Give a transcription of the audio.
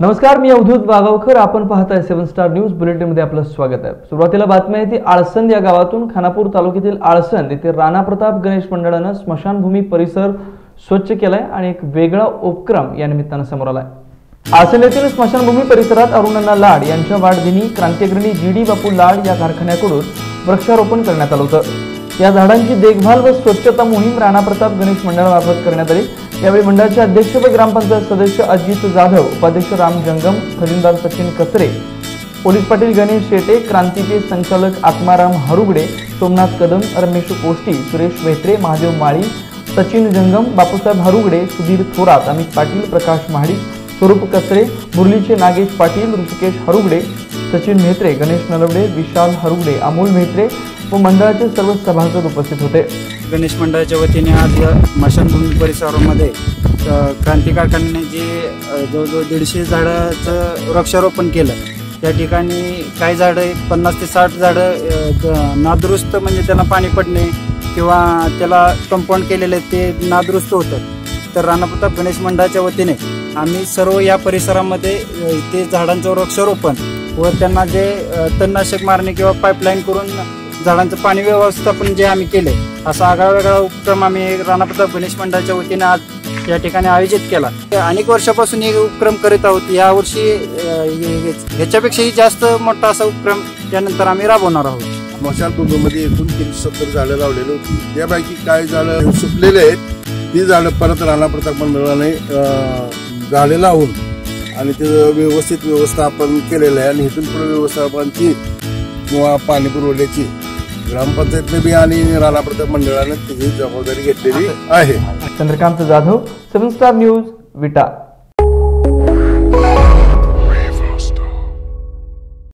नमस्कार मी अवधूत वागावकर आपण पाहताय सेव्हन स्टार न्यूज बुलेटिनमध्ये आपलं स्वागत आहे. सुरुवातीला बातमी आहे ती आळसंद या गावातून खानापूर तालुक्यातील आळसंद येथे राणा प्रताप गणेश मंडळानं स्मशानभूमी परिसर स्वच्छ केलाय आणि एक वेगळा उपक्रम या निमित्तानं समोर आलाय. आळसंद येथील स्मशानभूमी परिसरात अरुणांना लाड यांच्या वाढदिनी क्रांतिग्रणी जी डी बापू लाड या कारखान्याकडून वृक्षारोपण करण्यात आलं होतं. या झाडांची देखभाल व स्वच्छता मोहीम राणा प्रताप गणेश मंडळामार्फत करण्यात आली. यावेळी मंडळाचे अध्यक्ष व ग्रामपंचायत सदस्य अजित जाधव उपाध्यक्ष राम जंगम खजिनदार सचिन कचरे पोलीस पाटील गणेश शेटे क्रांतीचे संचालक आत्माराम हरुगडे सोमनाथ कदम रमेश कोष्टी सुरेश मेत्रे महादेव माळी सचिन जंगम बापूसाहेब हरुगडे सुधीर थोरात अमित पाटील प्रकाश महाडिक स्वरूप कचरे मुरलीचे नागेश पाटील ऋषिकेश हरुगडे सचिन म्हेत्रे गणेश नलवडे विशाल हरुगडे अमोल म्हेत्रे व मंडळाचे सर्व सभासद उपस्थित होते. गणेश मंडळाच्या वतीने आज या स्मशानभूमी परिसरामध्ये क्रांती कारखान्याने जे जवळजवळ दीडशे झाडाचं वृक्षारोपण केलं. त्या ठिकाणी काही झाडं एक पन्नास ते साठ झाडं नादुरुस्त म्हणजे त्यांना पाणी पडणे किंवा त्याला कंपाऊंड केलेले ते नादुरुस्त होतं. तर राणाप्रताप गणेश मंडळाच्या वतीने आम्ही सर्व या परिसरामध्ये ते झाडांचं वृक्षारोपण व त्यांना जे तणनाशक मारणे किंवा पाईपलाईन करून झाडांचं पाणी व्यवस्थापन जे आम्ही केले असा आगळा वेगळा उपक्रम आम्ही राणाप्रताप गणेश मंडळाच्या वतीने आज या ठिकाणी आयोजित केला. अनेक वर्षापासून हे उपक्रम करीत आहोत. यावर्षी ह्याच्यापेक्षाही जास्त मोठा असा उपक्रम त्यानंतर आम्ही राबवणार आहोत. स्मशानभूमीमध्ये एकूण तीनशे सत्तर झाडं लावलेली होती. त्यापैकी काय झाडं सुकलेले आहेत. ती झाडं परत राणा प्रताप मंडळाने झाडे लावून आणि ते व्यवस्थित व्यवस्थापन केलेलं आहे. आणि इथून पुढे व्यवस्थापनाची किंवा पाणी पुरवठ्याची ग्रामपंचायतने बी आणि राणा प्रताप मंडळाने तिची जबाबदारी घेतलेली आहे. Chandrakant Jadhav seven star news Vita.